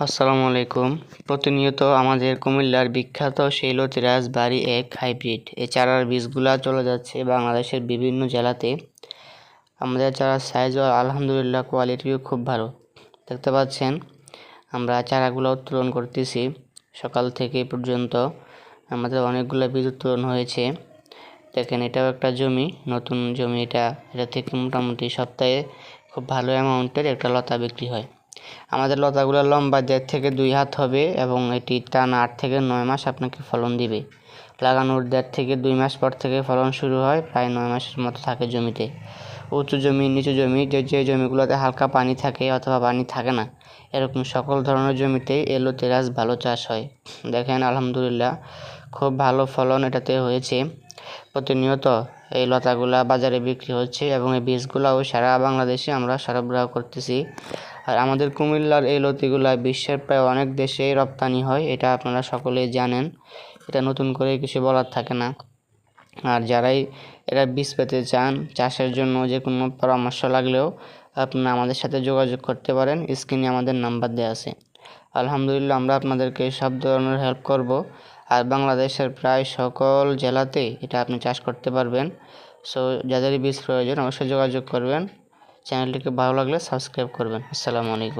আসসালামু আলাইকুম। প্রতিনিয়ত আমাদের কুমিল্লার বিখ্যাত শৈলতিরাজ বাড়ি এক হাইব্রিড। এই চারার বীজগুলা চলে যাচ্ছে বাংলাদেশের বিভিন্ন জেলাতে। আমাদের চারার সাইজও আলহামদুলিল্লাহ কোয়ালিটিও খুব ভালো। দেখতে পাচ্ছেন, আমরা চারাগুলো উত্তোলন করতেছি। সকাল থেকে পর্যন্ত আমাদের অনেকগুলো বীজ উত্তোলন হয়েছে। দেখেন, এটাও একটা জমি। নতুন জমি এটা। এটা থেকে মোটামুটি সপ্তাহে খুব ভালো অ্যামাউন্টের একটা লতা বিক্রি হয়। আমাদের লতাগুলো লম্বা দেড় থেকে দুই হাত হবে এবং এটি টানা আট থেকে নয় মাস আপনাকে ফলন দিবে। লাগানোর দেড় থেকে দুই মাস পর থেকে ফলন শুরু হয়, প্রায় নয় মাসের মতো থাকে জমিতে। উঁচু জমি, নিচু জমি, যে যে জমিগুলোতে হালকা পানি থাকে অথবা পানি থাকে না, এরকম সকল ধরনের জমিতেই এলো তেরাস ভালো চাষ হয়। দেখেন, আলহামদুলিল্লাহ, খুব ভালো ফলন এটাতে হয়েছে। প্রতিনিয়ত এই লতাগুলা বাজারে বিক্রি হচ্ছে এবং এই বীজগুলাও সারা বাংলাদেশে আমরা সরবরাহ করতেছি। আর আমাদের কুমিল্লার এই লতিগুলা বিশ্বের প্রায় অনেক দেশেই রপ্তানি হয়, এটা আপনারা সকলেই জানেন। এটা নতুন করে কিছু বলার থাকে না। আর যারাই এটা বীজ পেতে চান, চাষের জন্য যে কোনো পরামর্শ লাগলেও আপনারা আমাদের সাথে যোগাযোগ করতে পারেন, স্ক্রিনে আমাদের নাম্বার দেওয়া আছে। আলহামদুলিল্লাহ, আমরা আপনাদেরকে সব ধরনের হেল্প করব। আর বাংলাদেশের প্রায় সকল জেলাতেই এটা আপনি চাষ করতে পারবেন। সো যাদেরই বীজ প্রয়োজন, অবশ্যই যোগাযোগ করবেন। চ্যানেলটিকে ভালো লাগলে সাবস্ক্রাইব করবেন। আসসালামু আলাইকুম।